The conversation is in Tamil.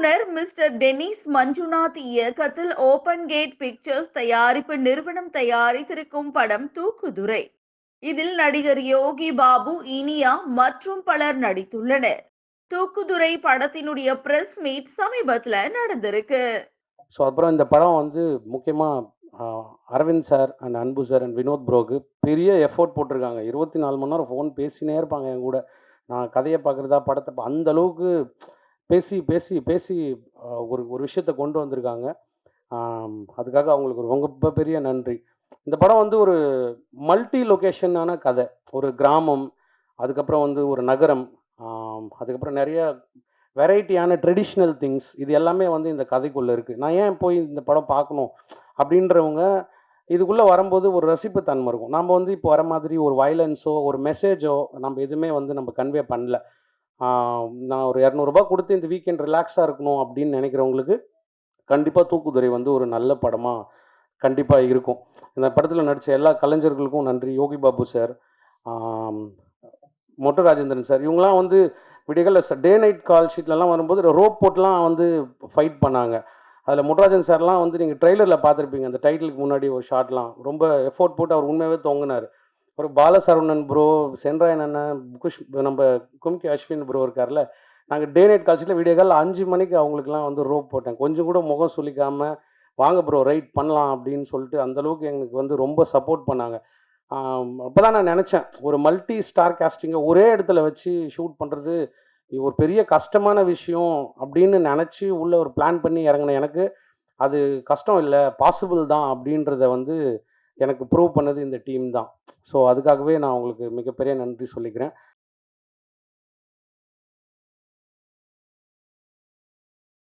மிஸ்டர் டெனிஸ் மஞ்சுநாத் இயக்கத்தில் ஓபன் கேட் பிக்சர்ஸ் தயாரிப்பு நிறுவனம் தயாரித்திருக்கும் படம் தூக்குதுரை இதில் நடிகர் யோகி பாபு இனியா மற்றும் பலர் நடித்துள்ளனர். தூக்குதுரை படத்தினுடைய பிரஸ் மீட் சமீபத்துல நடந்திருக்கு. ஸோ அப்புறம் இந்த படம் வந்து முக்கியமாக Aravind sir and Anbu sir and Vinoth ப்ரோக்கு பெரிய எஃபோர்ட் போட்டிருக்காங்க. இருபத்தி நாலு மணி நேரம் ஃபோன் பேசினே இருப்பாங்க என் கூட. நான் கதையை பார்க்குறதா படத்தை அந்த அளவுக்கு பேசி பேசி பேசி ஒரு ஒரு விஷயத்தை கொண்டு வந்திருக்காங்க. அதுக்காக அவங்களுக்கு ஒரு ரொம்ப பெரிய நன்றி. இந்த படம் வந்து ஒரு மல்டி லொக்கேஷனான கதை. ஒரு கிராமம் அதுக்கப்புறம் வந்து ஒரு நகரம் அதுக்கப்புறம் நிறைய வெரைட்டியான ட்ரெடிஷ்னல் திங்ஸ் இது எல்லாமே வந்து இந்த கதைக்குள்ளே இருக்குது நான் ஏன் போய் இந்த படம் பார்க்கணும் அப்படின்றவங்க இதுக்குள்ளே வரும்போது ஒரு ரசிப்பு தன்மை இருக்கும். நம்ம வந்து இப்போ வர மாதிரி ஒரு வயலன்ஸோ ஒரு மெசேஜோ நம்ம எதுவுமே வந்து நம்ம கன்வே பண்ணல. நான் ஒரு இரநூறுபா கொடுத்து இந்த வீக்கெண்ட் ரிலாக்ஸாக இருக்கணும் அப்படின்னு நினைக்கிறவங்களுக்கு கண்டிப்பாக தூக்குதுறை வந்து ஒரு நல்ல படமாக கண்டிப்பாக இருக்கும். இந்த படத்தில் நடித்த எல்லா கலைஞர்களுக்கும் நன்றி. யோகி பாபு சார் மொட்டு ராஜேந்திரன் சார் இவங்களாம் வந்து விடியகால டே நைட் கால் ஷீட்லலாம் வரும்போது ரோப் போட்டுலாம் வந்து ஃபைட் பண்ணாங்க. அதில் முட்ராஜன் சார்லாம் வந்து நீங்கள் ட்ரெய்லரில் பார்த்துருப்பீங்க அந்த டைட்டிலுக்கு முன்னாடி ஒரு ஷாட்லாம் ரொம்ப எஃபோர்ட் போட்டு அவர் உண்மையாகவே தொங்கினார். ஒரு பாலசரவணன் ப்ரோ சென்ராயன் அண்ணன் குஷ் நம்ம கும்கி அஸ்வின் ப்ரோ இருக்கார்ல நாங்கள் டே நைட் கால்ஷீட்டில் வீடியோ கால் அஞ்சு மணிக்கு அவங்களுக்குலாம் வந்து ரோப் போட்டேன். கொஞ்சம் கூட முகம் சுளிக்காமல் வாங்க ப்ரோ ரைட் பண்ணலாம் அப்படின்னு சொல்லிட்டு அந்தளவுக்கு எங்களுக்கு வந்து ரொம்ப சப்போர்ட் பண்ணாங்க. அப்போ தான் நான் நினச்சேன் ஒரு மல்டி ஸ்டார் காஸ்டிங்கை ஒரே இடத்துல வச்சு ஷூட் பண்ணுறது ஒரு பெரிய கஷ்டமான விஷயம் அப்படின்னு நினச்சி உள்ள ஒரு பிளான் பண்ணி இறங்கின எனக்கு அது கஷ்டம் இல்லை பாசிபிள் தான் அப்படின்றத வந்து எனக்கு ப்ரூவ் பண்ணது இந்த டீம் தான். ஸோ அதுக்காகவே நான் உங்களுக்கு மிகப்பெரிய நன்றி சொல்லிக்கிறேன்.